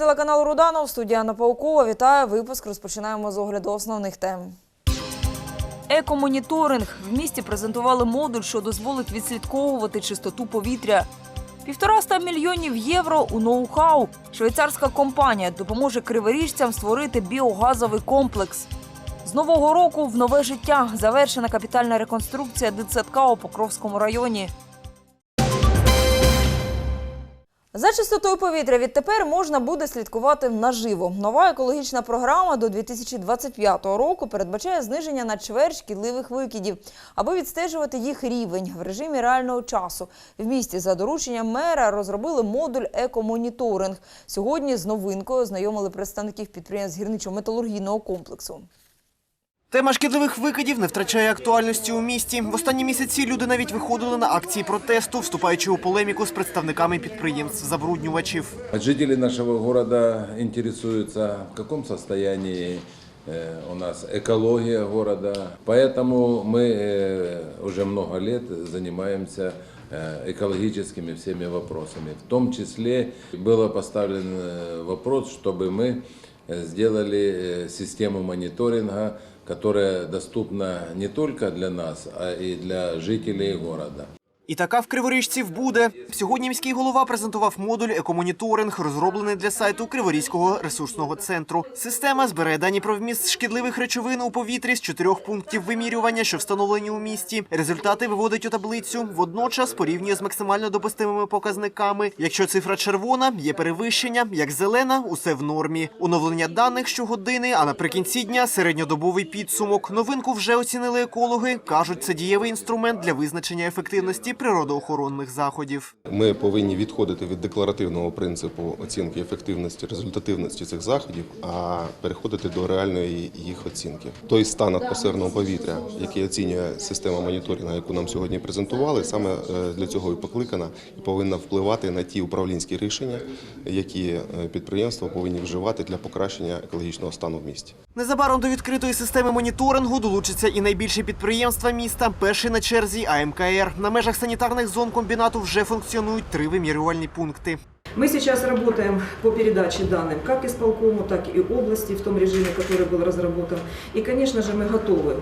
ефірі телеканалу Руданов. Студія Анна Паукова. Вітаю. Випуск розпочинаємо з огляду основних тем. Екомоніторинг. В місті презентували модуль, що дозволить відслідковувати чистоту повітря. Півтораста мільйонів євро у ноу-хау. Швейцарська компанія допоможе криворіжцям створити біогазовий комплекс. З нового року в нове життя завершена капітальна реконструкція дитсадка у Покровському районі. За чистотою повітря відтепер можна буде слідкувати наживо. Нова екологічна програма до 2025 року передбачає зниження на чверть шкідливих викидів, аби відстежувати їх рівень в режимі реального часу. В місті за дорученням мера розробили модуль екомоніторинг. Сьогодні з новинкою ознайомили представників підприємств гірничо-металургійного комплексу. Тема шкідливих викидів не втрачає актуальності у місті. В останні місяці люди навіть виходили на акції протесту, вступаючи у полеміку з представниками підприємств забруднювачів. Жители нашего города интересуются, в каком состоянии э, у нас экология города. Поэтому мы э, уже много лет занимаемся э, экологическими всеми вопросами. В том числе было поставлен э, вопрос, чтобы мы э, сделали э, систему мониторинга, которая доступна не только для нас, а и для жителей города. І така в Криворіжців буде. Сьогодні міський голова презентував модуль екомоніторинг, розроблений для сайту Криворізького ресурсного центру. Система збирає дані про вміст шкідливих речовин у повітрі з чотирьох пунктів вимірювання, що встановлені у місті. Результати виводить у таблицю. Водночас порівнює з максимально допустимими показниками. Якщо цифра червона, є перевищення, як зелена, усе в нормі. Оновлення даних щогодини, а наприкінці дня середньодобовий підсумок. Новинку вже оцінили екологи. кажуть, це дієвий інструмент для визначення ефективності природоохоронних заходів. Ми повинні відходити від декларативного принципу оцінки ефективності, результативності цих заходів, а переходити до реальної їх оцінки. Той стан атмосферного повітря, який оцінює система моніторингу, яку нам сьогодні презентували, саме е, для цього і покликана і повинна впливати на ті управлінські рішення, які е, підприємства повинні вживати для покращення екологічного стану в місті. Незабаром до відкритої системи моніторингу долучаться і найбільші підприємства міста. Перший на черзі АМКР. На межах санітарних зон комбінату вже функціонують три вимірювальні пункти. Мы сейчас работаем по передаче данных как исполкому, так и области в том режиме, который был разработан. И, конечно же, мы готовы э,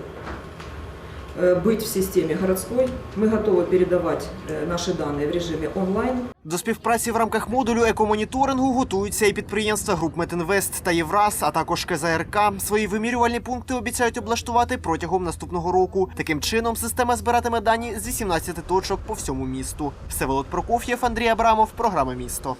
быть в системе городской, мы готовы передавать э, наши данные в режиме онлайн. До співпраці в рамках модулю екомоніторингу готуються і підприємства груп Метинвест та Євраз, а також КЗРК. Свої вимірювальні пункти обіцяють облаштувати протягом наступного року. Таким чином, система збиратиме дані з 18 точок по всьому місту. Всеволод Прокоф'єв, Андрій Абрамов, програма Місто.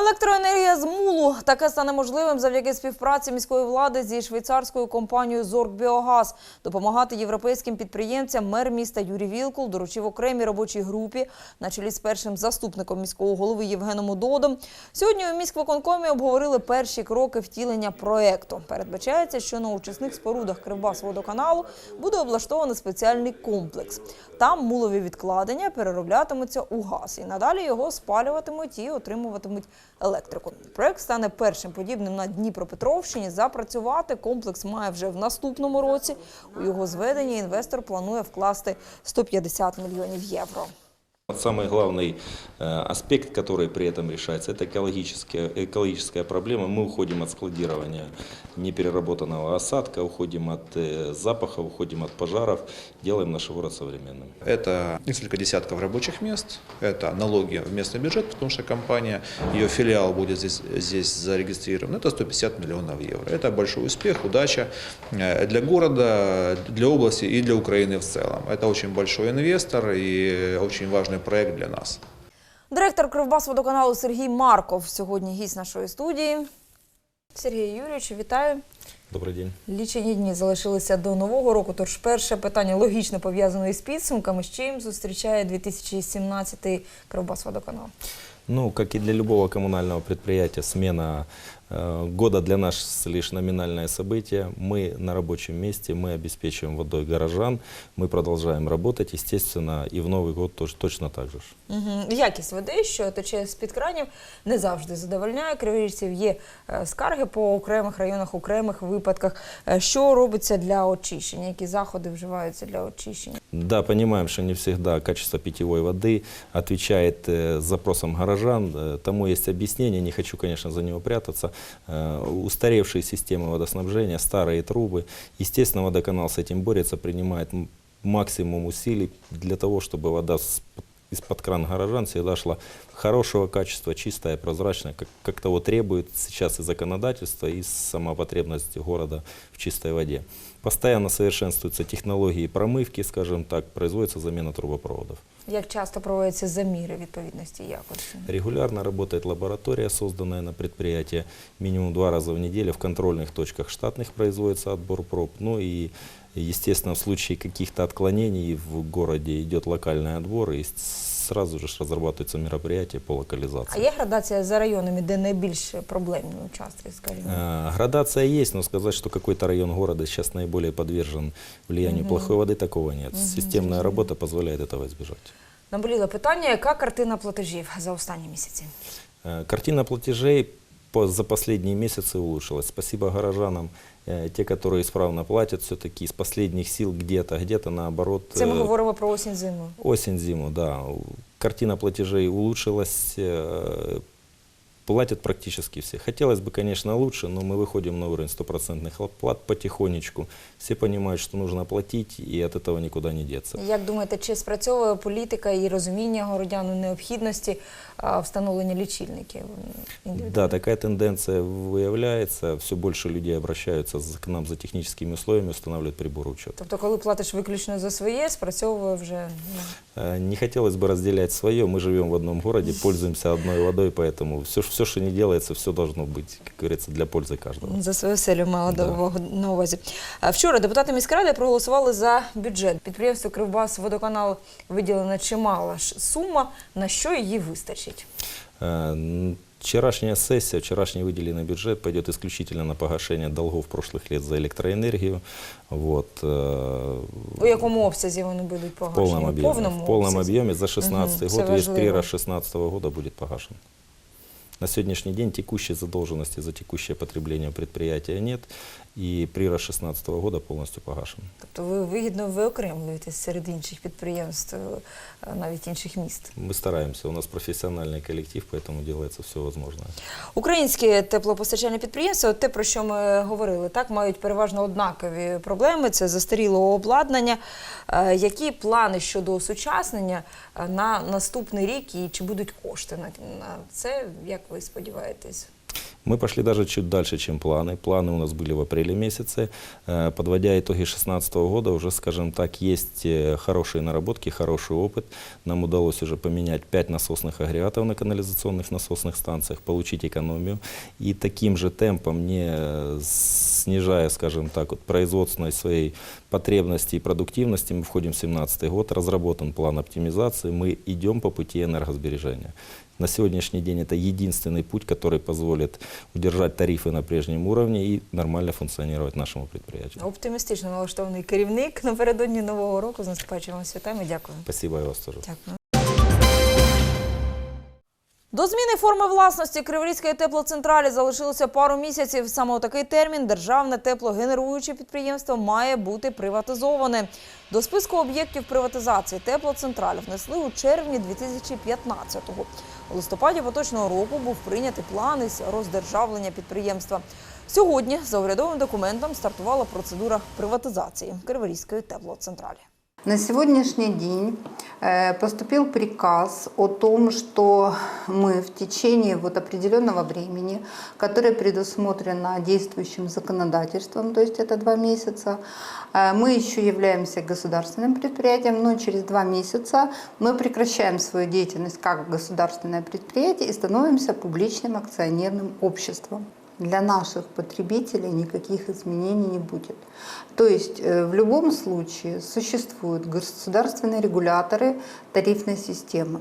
Електроенергія з мулу таке стане можливим завдяки співпраці міської влади зі швейцарською компанією «Зоргбіогаз». Допомагати європейським підприємцям мер міста Юрій Вілкул доручив окремій робочій групі на чолі з першим заступником міського голови Євгеном Удодом. Сьогодні у міськвиконкомі обговорили перші кроки втілення проекту. Передбачається, що на очисних спорудах Кривбасводоканалу буде облаштований спеціальний комплекс. Там мулові відкладення перероблятимуться у газ і надалі його спалюватимуть і отримуватимуть електрику. Проект стане першим подібним на Дніпропетровщині. Запрацювати комплекс має вже в наступному році. У його зведення інвестор планує вкласти 150 мільйонів євро. Самый главный э, аспект, который при этом решается, это экологическая, экологическая проблема. Мы уходим от складирования непереработанного осадка, уходим от э, запаха, уходим от пожаров, делаем наш город современным. Это несколько десятков рабочих мест, это налоги в местный бюджет, потому что компания, ее филиал будет здесь, здесь зарегистрирован, это 150 миллионов евро. Это большой успех, удача э, для города, для области и для Украины в целом. Это очень большой инвестор и очень важный проект для нас. Директор Кривбасводоканалу Сергій Марков сьогодні гість нашої студії. Сергій Юрійович, вітаю. Добрый день. Лічені дні залишилися до нового року. Тож перше питання логічно пов'язане із підсумками. З чим зустрічає 2017 Кривбасводоканал? Ну, как и для любого коммунального предприятия, смена э, года для нас лишь номинальное событие. Мы на рабочем месте, мы обеспечиваем водой горожан, мы продолжаем работать, естественно, и в Новый год тоже, точно так же. ж. Угу. Якість води, що тече з-під кранів, не завжди задовольняє криворіжців. Є е, скарги по окремих районах, окремих випадках. Е, Що робиться для очищення? Які заходи вживаються для очищення? Да, понимаем, что не всегда качество питьевой воды отвечает э, запросам горожан. Э, Тому есть объяснение, не хочу, конечно, за него прятаться. Э, устаревшие системы водоснабжения, старые трубы. Естественно, водоканал с этим борется, принимает м- максимум усилий для того, чтобы вода с- из-под крана горожан всегда шла хорошего качества, чистая, прозрачная, как, как того требует сейчас и законодательство, и сама потребность города в чистой воде. Постоянно совершенствуются технологии промывки, скажем так, производится замена трубопроводов. Як часто проводятся замеры відповідності якості? Регулярно работает лаборатория, созданная на предприятии. Минимум два раза в неделю в контрольных точках штатных производится отбор проб. Ну и, естественно, в случае каких-то отклонений в городе идет локальный отбор, и сразу же ж разрабатываются мероприятия по А локализации. є градація за районами, де найбільш проблемні участки, скажімо? Э, Градация есть, но сказать, что какой-то район города сейчас наиболее подвержен влиянию плохой воды, такого нет. Системная работа позволяет этого избежать. Наболіло питання, яка картина платежів за останні місяці? Э, Картина платежей по- за последние месяцы улучшилась. Спасибо горожанам, э, те, которые исправно платят, все-таки из последних сил где-то, где-то наоборот. Це ми э, говоримо про осінь зиму. Осень-зиму, да. Картина платежей улучшилась э, Платят практически все. Хотелось бы, конечно, лучше, но мы выходим на уровень стопроцентных оплат потихонечку. Все понимают, что нужно платить, и от этого никуда не деться. Як думаєте, чи спрацьовує політика і розуміння городян у необхідності а, встановлення лічильників? індивідуальних? Да, такая тенденция выявляется. Все больше людей обращаются за- к нам за техническими условиями, устанавливают прибор учета. Тобто, коли платиш виключно за своє, спрацьовує вже ну, Э, Не хотелось бы разделять свое. Мы живем в одном городе, пользуемся одной водой, поэтому все, все что не делается, все должно быть, как говорится, для пользы каждого. за свою селю мала Да. да. на увазі. А Вчора депутати міськради проголосували за бюджет. Підприємству Кривбас водоканал виділена чимала ж сума. На що її вистачить? Э, н- Вчерашняя сессия, вчерашний выделенный бюджет пойдет исключительно на погашение долгов прошлых лет за электроэнергию. Вот, э, У якому обсязі вони будуть в погашені? полном объеме. У повному в полном обсязі? объеме за 16 Мгм, год всё весь важливо. прирос 16 года будет погашен. На сегодняшний день текущей задолженности за текущее потребление предприятия нет, и прирос 16 года полностью погашен. Тобто ви вигідно виокремлюєтесь серед інших підприємств, е, навіть інших міст. Мы стараемся, у нас профессиональный коллектив, поэтому делается все возможное. Українські теплопостачальні підприємства, от те, про що ми говорили, так мають переважно однакові проблеми. Це застарілого обладнання. Е, Які плани щодо осучаснення е, на наступний рік і чи будуть кошти на, це? Як ви сподіваєтесь? Мы пошли даже чуть дальше, чем планы. Планы у нас были в апреле месяце. Э, Подводя итоги 2016 года, уже, скажем так, есть э, хорошие наработки, хороший опыт. Нам удалось уже поменять 5 насосных агрегатов на канализационных насосных станциях, получить экономию. И таким же темпом, не э, снижая, скажем так, вот, производственной своей потребности и продуктивности, мы входим в 2017 год, разработан план оптимизации, мы идем по пути энергосбережения. На сегодняшний день это единственный путь, который позволит удержать тарифы на прежнем уровне и нормально функционировать нашему предприятию. Оптимістично налаштований керівник напередодні нового року з наступаючими святами. Дякую. Спасибо и вас тоже. Дякую. До зміни форми власності Криворізької теплоцентралі залишилося пару місяців. Саме такий термін державне теплогенеруюче підприємство має бути приватизоване. До списку об'єктів приватизації теплоцентраль внесли у червні 2015-го. У листопаді поточного року був прийнятий план із роздержавлення підприємства. Сьогодні за урядовим документом стартувала процедура приватизації Криворізької теплоцентралі. На сегодняшний день э, поступил приказ о том, что мы в течение вот определенного времени, которое предусмотрено действующим законодательством, то есть это два месяца, э, мы еще являемся государственным предприятием, но через два месяца мы прекращаем свою деятельность как государственное предприятие и становимся публичным акционерным обществом для наших потребителей никаких изменений не будет. То есть э, в любом случае существуют государственные регуляторы тарифной системы.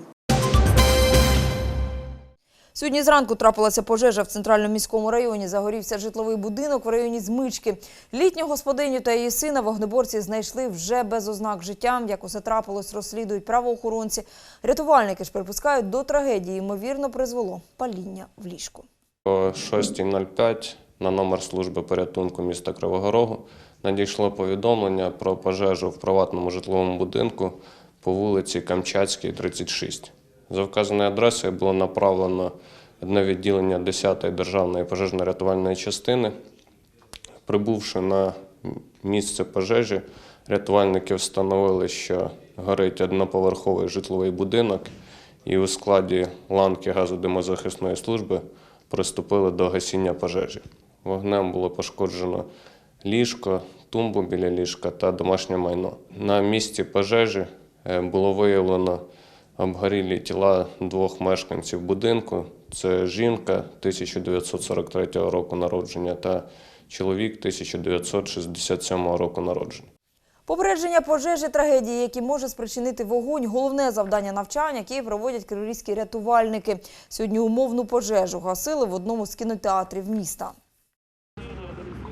Сьогодні зранку трапилася пожежа в центральному міському районі. Загорівся житловий будинок в районі Змички. Літню господиню та її сина вогнеборці знайшли вже без ознак життя. Як усе трапилось, розслідують правоохоронці. Рятувальники ж припускають, до трагедії ймовірно призвело паління в ліжку. О 6.05 на номер служби порятунку міста Кривого Рогу надійшло повідомлення про пожежу в приватному житловому будинку по вулиці Камчатській, 36. За вказаною адресою було направлено одне відділення 10-ї державної пожежно-рятувальної частини. Прибувши на місце пожежі, рятувальники встановили, що горить одноповерховий житловий будинок, і у складі ланки газодимозахисної служби приступили до гасіння пожежі. Вогнем було пошкоджено ліжко, тумбу біля ліжка та домашнє майно. На місці пожежі е, було виявлено обгорілі тіла двох мешканців будинку. Це жінка 1943 року народження та чоловік 1967 року народження. Попередження пожежі трагедії, які може спричинити вогонь, головне завдання навчань, які проводять криворізькі рятувальники. Сьогодні умовну пожежу гасили в одному з кінотеатрів міста.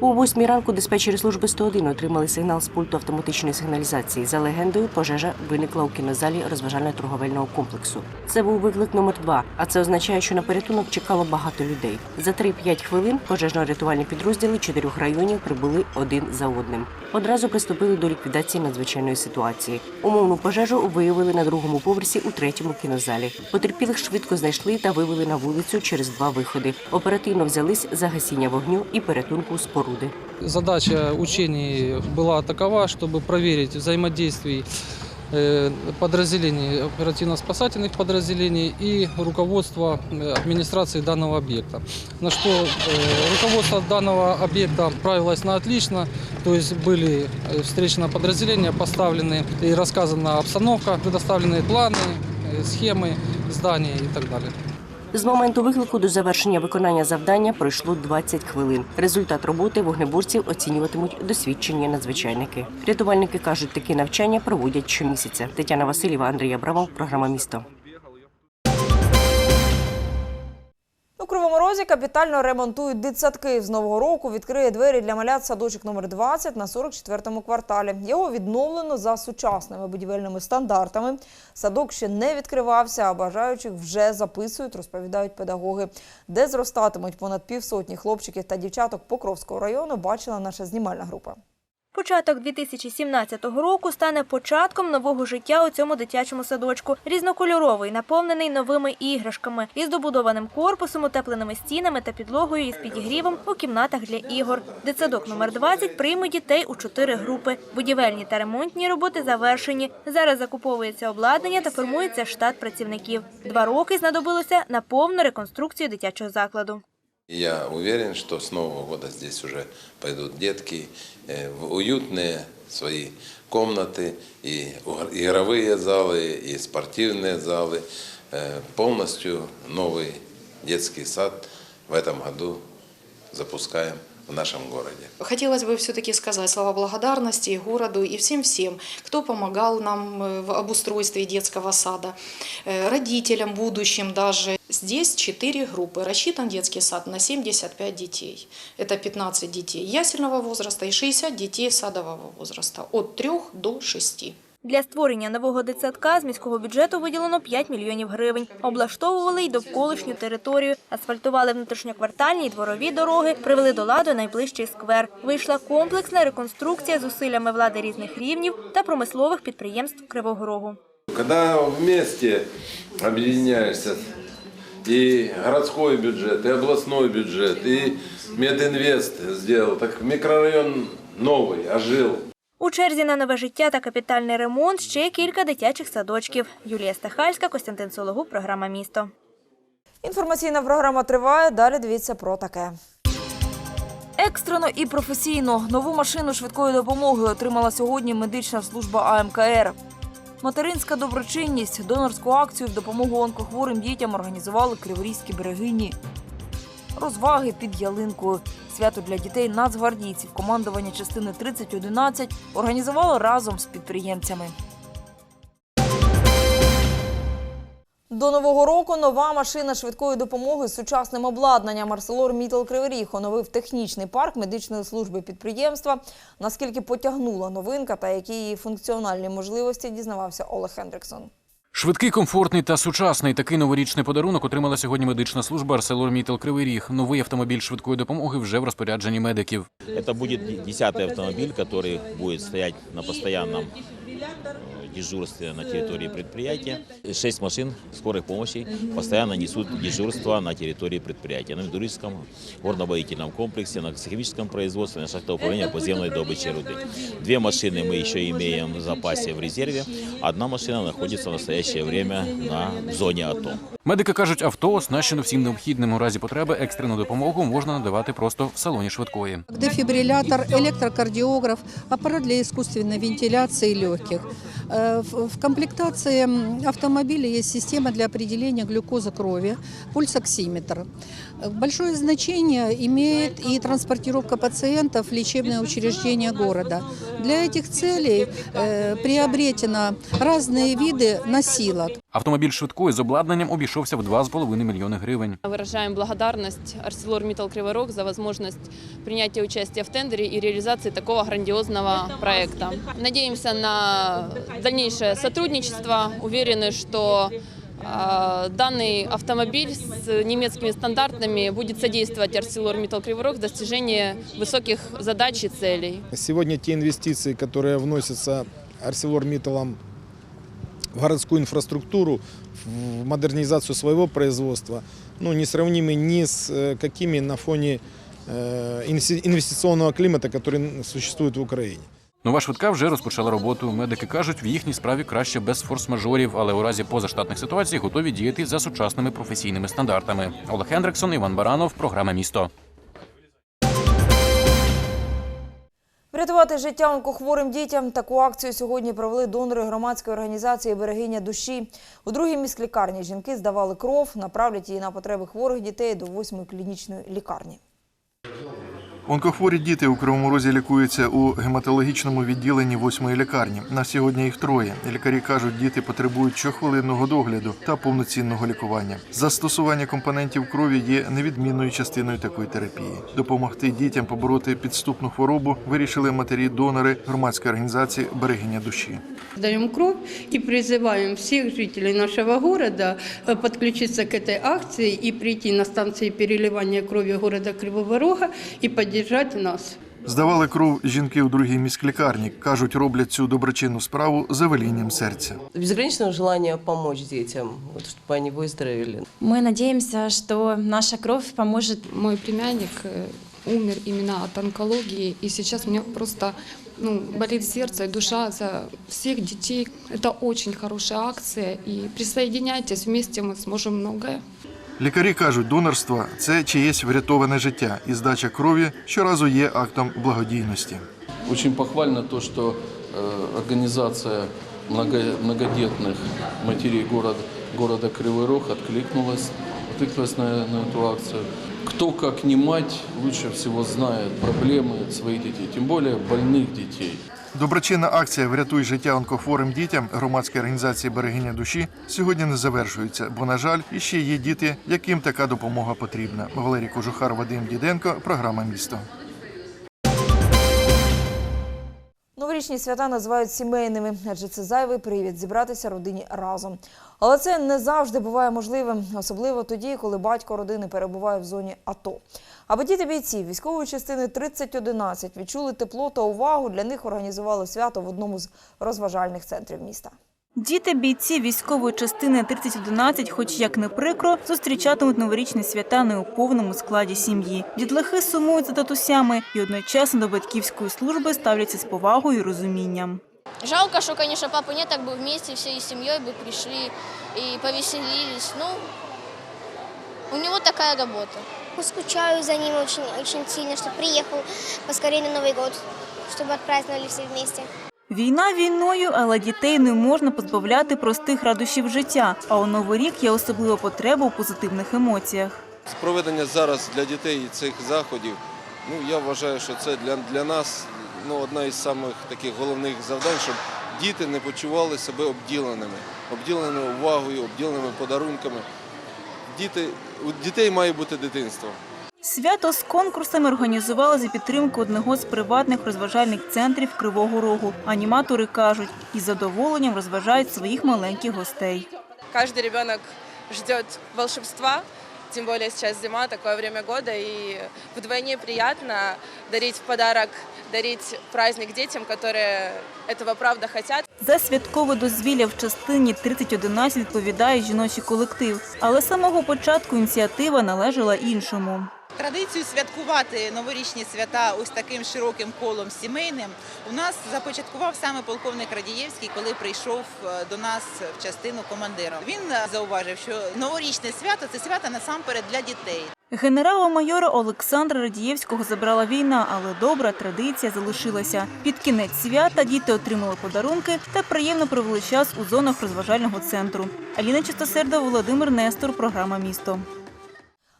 У восьмій ранку диспетчери служби 101 отримали сигнал з пульту автоматичної сигналізації. За легендою, пожежа виникла у кінозалі розважально-торговельного комплексу. Це був виклик номер два, а це означає, що на порятунок чекало багато людей. За 3-5 хвилин пожежно-рятувальні підрозділи чотирьох районів прибули один за одним. Одразу приступили до ліквідації надзвичайної ситуації. Умовну пожежу виявили на другому поверсі у третьому кінозалі. Потерпілих швидко знайшли та вивели на вулицю через два виходи. Оперативно взялись за гасіння вогню і порятунку споруди. Задача учений была такова, чтобы проверить взаимодействие э, подразделений, оперативно-спасательных подразделений и руководства э, администрации данного объекта. На что э, руководство данного объекта правилось на отлично, то есть были э, встречено подразделения, поставлены и рассказана обстановка, предоставлены планы, э, схемы здания и так далее. З моменту виклику до завершення виконання завдання пройшло 20 хвилин. Результат роботи вогнеборців оцінюватимуть досвідчені надзвичайники. Рятувальники кажуть, такі навчання проводять щомісяця. Тетяна Васильєва, Андрій Абрамов, програма місто. Кривому Розі капітально ремонтують дитсадки. З нового року відкриє двері для малят садочок номер 20 на 44-му кварталі. Його відновлено за сучасними будівельними стандартами. Садок ще не відкривався, а бажаючих вже записують, розповідають педагоги. Де зростатимуть понад півсотні хлопчиків та дівчаток Покровського району, бачила наша знімальна група. Початок 2017 року стане початком нового життя у цьому дитячому садочку. Різнокольоровий, наповнений новими іграшками, із добудованим корпусом, утепленими стінами та підлогою із підігрівом у кімнатах для ігор. Дитсадок номер 20 прийме дітей у чотири групи. Будівельні та ремонтні роботи завершені. Зараз закуповується обладнання та формується штат працівників. Два роки знадобилося на повну реконструкцію дитячого закладу. Я уверен, что с Нового года здесь уже пойдут детки э, в уютные свои комнаты, и угр- игровые залы, и спортивные залы. Э, Полностью новый детский сад в этом году запускаем В нашем городе. Хотелось бы все-таки сказать слова благодарности городу, и всем-всем, кто помогал нам э, в обустройстве детского сада, э, родителям будущим даже. Здесь четыре группы. Рассчитан детский сад на 75 детей. Это 15 детей ясельного возраста и 60 детей садового возраста от 3 до 6. Для створення нового дитсадка з міського бюджету виділено 5 мільйонів гривень. Облаштовували й довколишню територію, асфальтували внутрішньоквартальні й дворові дороги, привели до ладу найближчий сквер. Вийшла комплексна реконструкція з усиллями влади різних рівнів та промислових підприємств Кривого Рогу. Когда вместе объединяешься и городской бюджет, и областной бюджет, и Мединвест сделал, так микрорайон новый, ожил. У черзі на нове життя та капітальний ремонт ще кілька дитячих садочків. Юлія Стахальська, Костянтин Сологуб, програма Місто. Інформаційна програма триває. Далі дивіться про таке. Екстрено і професійно нову машину швидкої допомоги отримала сьогодні медична служба АМКР. Материнська доброчинність, донорську акцію в допомогу онкохворим дітям організували криворізькі берегині. Розваги під ялинкою. Свято для дітей нацгвардійців командування частини 3011 організувало разом з підприємцями. До нового року нова машина швидкої допомоги з сучасним обладнанням Арселор Мітал Кривий Ріг оновив технічний парк медичної служби підприємства. Наскільки потягнула новинка та які її функціональні можливості, дізнавався Олег Хендриксон. Швидкий, комфортний та сучасний такий новорічний подарунок отримала сьогодні медична служба ArcelorMittal Кривий Ріг. Новий автомобіль швидкої допомоги вже в розпорядженні медиків. Это будет десятый автомобиль, который будет стоять на постоянном э, дежурстве на территории предприятия. Шесть машин скорой помощи постоянно несут дежурство на территории предприятия. На металлургическом горно-воительном комплексе, на химическом производстве, на шахтовом управлении подземной добычи руды. Две машины мы еще имеем в запасе в резерве. Одна машина находится в настоящее время на в зоне АТО. Медики кажуть, авто оснащено всім необхідним. У разі потреби екстрену допомогу можна надавати просто в салоні швидкої. Дефибриллятор, электрокардиограф, аппарат для искусственной вентиляции легких. Э, В в комплектации автомобиля есть система для определения глюкозы крови, пульсоксиметр. Э, Большое значение имеет и транспортировка пациентов в лечебные учреждения города. Для этих целей э, приобретено разные виды носилок. Автомобіль швидкої з обладнанням обійшовся в 2,5 мільйони гривень. Выражаем благодарность ArcelorMittal Кривой Рог за возможность принятия участия в тендере и реализации такого грандиозного проекта. Надеемся на дальнейшее сотрудничество. Уверены, что э, данный автомобиль с немецкими стандартами будет содействовать ArcelorMittal Кривой Рог в достижении высоких задач и целей. Сегодня те инвестиции, которые вносятся ArcelorMittal в городскую инфраструктуру, в модернизацию своего производства, ну, несравнимы ни с э, какими на фоне э, инвести- инвестиционного климата, который существует в Украине. Нова швидка вже розпочала роботу. Медики кажуть, в їхній справі краще без форс-мажорів, але у разі позаштатних ситуацій готові діяти за сучасними професійними стандартами. Олег Хендриксон, Іван Баранов, програма Місто. Врятувати життя онкохворим дітям таку акцію сьогодні провели донори громадської організації Берегиня душі. У другій міськлікарні жінки здавали кров, направлять її на потреби хворих дітей до восьмої клінічної лікарні. Онкохворі діти у Кривому Розі лікуються у гематологічному відділенні восьмої лікарні. На сьогодні їх троє. Лікарі кажуть, діти потребують щохвилинного догляду та повноцінного лікування. Застосування компонентів крові є невідмінною частиною такої терапії. Допомогти дітям побороти підступну хворобу вирішили матері-донори громадської організації Берегиня душі. Даем кровь и призываем всех жителей нашего города э, подключиться к этой акции и прийти на станции переливания крови города Кривого Рога и поддержать нас. Здавали кров жінки у другій міськлікарні. кажуть, роблять цю доброчинну справу за велінням серця. безграничного желания помочь детям, вот, чтобы они выздоровели. Мы надеемся, что наша кровь поможет. Мой племянник э, умер именно от онкологии, и сейчас у меня просто ну, болит сердце и душа за всех детей. Это очень хорошая акция, и присоединяйтесь, вместе мы сможем многое. Лікарі кажуть, донорство це чиєсь врятоване життя, і здача крові щоразу є актом благодійності. Очень похвально то, что э, организация много- многодетных матерей город, города Кривой Рог откликнулась, откликнулась на, на эту акцию. Кто, как не мать, лучше всего знает проблемы своих детей, тем более больных детей. Доброчинна акція Врятуй життя онкохворим дітям громадської організації Берегиня душі сьогодні не завершується, бо, на жаль, іще є діти, яким така допомога потрібна. Валерій Кожухар, Вадим Діденко, програма Місто. Новорічні свята називають сімейними, адже це зайвий привід зібратися родині разом. Але це не завжди буває можливим, особливо тоді, коли батько родини перебуває в зоні АТО. Аби діти бійців військової частини 3011 відчули тепло та увагу, для них організували свято в одному з розважальних центрів міста. Діти бійці військової частини 3011, хоч як не прикро, зустрічатимуть новорічні свята не у повному складі сім'ї. Дітлахи сумують за татусями і одночасно до батьківської служби ставляться з повагою і розумінням. Жалко, что, конечно, папы нет, так бы вместе всей семьей бы пришли и повеселились. Ну, у него такая работа. Скучаю за ним очень, очень сильно, что приехал поскорее на Новый год, чтобы отпраздновали все вместе. Війна війною, але дітей не можна позбавляти простих радощів життя. А у новий рік є особлива потреба у позитивних емоціях. Проведення зараз для дітей цих заходів, ну я вважаю, що це для, для нас ну, одна із самих таких головних завдань, щоб діти не почували себе обділеними, обділеними увагою, обділеними подарунками. Діти, у дітей має бути дитинство. Свято з конкурсами організували за підтримки одного з приватних розважальних центрів Кривого Рогу. Аніматори кажуть, із задоволенням розважають своїх маленьких гостей. Кожен дитина чекає волшебства, тем более сейчас зима, такое время года, и вдвойне приятно дарить в подарок, дарить праздник детям, которые этого правда хотят. За святкове дозвілля в частині 3011 відповідає жіночий колектив. Але з самого початку ініціатива належала іншому. Традицію святкувати новорічні свята ось таким широким колом сімейним у нас започаткував саме полковник Радієвський, коли прийшов е, до нас в частину командиром. Він е, зауважив, що новорічне свято це свято насамперед для дітей. Генерала-майора Олександра Радієвського забрала війна, але добра традиція залишилася. Під кінець свята діти отримали подарунки та приємно провели час у зонах розважального центру. Аліна Чистосерда, Володимир Нестор, програма Місто.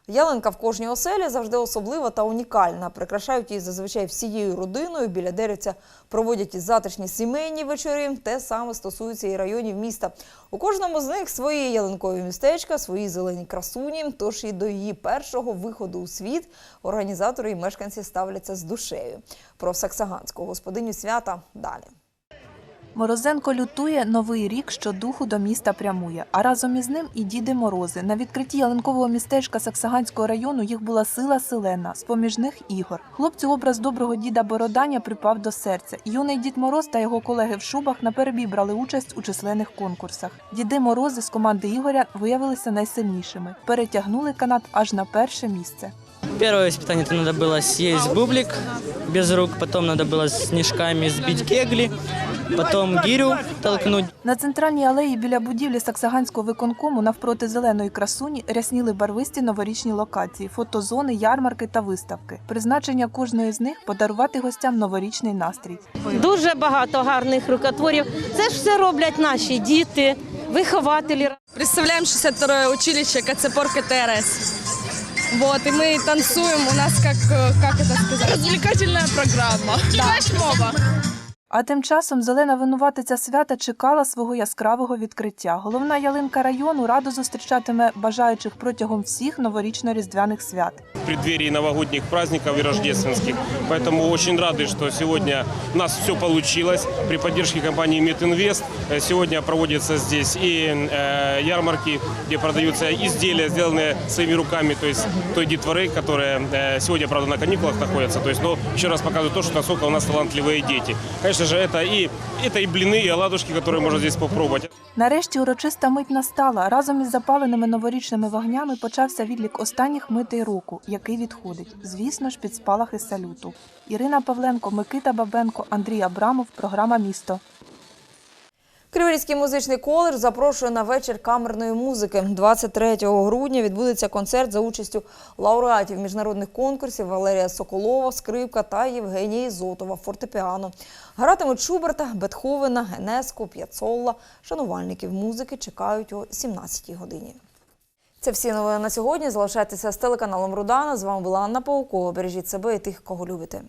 Ялинка в кожній оселі завжди особлива та унікальна. Прикрашають її зазвичай всією родиною. Біля деревця проводять і затишні сімейні вечори. Те саме стосується і районів міста. У кожному з них свої ялинкові містечка, свої зелені красуні. Тож і до її першого виходу у світ організатори і мешканці ставляться з душею. Про саксаганську господиню свята далі. Морозенко лютує новий рік, що духу до міста прямує. А разом із ним і діди Морози. На відкритті ялинкового містечка Саксаганського району їх була сила селена, з поміж них ігор. Хлопцю образ доброго діда Бороданя припав до серця. Юний дід Мороз та його колеги в шубах наперебій брали участь у численних конкурсах. Діди Морози з команди Ігоря виявилися найсильнішими. Перетягнули канат аж на перше місце. Первое испытание это надо было съесть бублик без рук, потом надо было снежками сбить кегли, потом гирю толкнуть. На центральній алеї біля будівлі Саксаганського виконкому навпроти зеленої красуні рясніли барвисті новорічні локації, фотозони, ярмарки та виставки. Призначення кожної з них подарувати гостям новорічний настрій. Дуже багато гарних рукотворів. Це ж все роблять наші діти, вихователі. Представляем 62-е училище КЦПОР КТРС. Вот, и мы танцуем, у нас как, э, как это сказать, развлекательная программа. И флешмоба. А тим часом зелена винуватиця свята чекала свого яскравого відкриття. Головна ялинка району радо зустрічатиме бажаючих протягом всіх новорічно-різдвяних свят. в преддверии новогодних праздников и рождественских. Поэтому очень рады, что сегодня у нас все получилось. При поддержке компании Мединвест э, сегодня проводятся здесь и э, ярмарки, где продаются изделия, сделанные своими руками, то есть той детворы, которые э, сегодня, правда, на каникулах находятся. То есть, но еще раз показывает то, что насколько у нас талантливые дети. Конечно же, это и, это и блины, и оладушки, которые можно здесь попробовать. Нарешті урочиста мить настала. Разом із запаленими новорічними вогнями почався відлік останніх митей року, який відходить. Звісно ж, під спалахи салюту. Ірина Павленко, Микита Бабенко, Андрій Абрамов. Програма Місто. Криворізький музичний коледж запрошує на вечір камерної музики. 23 грудня відбудеться концерт за участю лауреатів міжнародних конкурсів Валерія Соколова, скрипка та Євгенія Ізотова, фортепіано. Гратимуть Шуберта, Бетховена, Генеску, П'яцолла. Шанувальників музики чекають о 17-й годині. Це всі новини на сьогодні. Залишайтеся з телеканалом Рудана. З вами була Анна Паукова. Бережіть себе і тих, кого любите.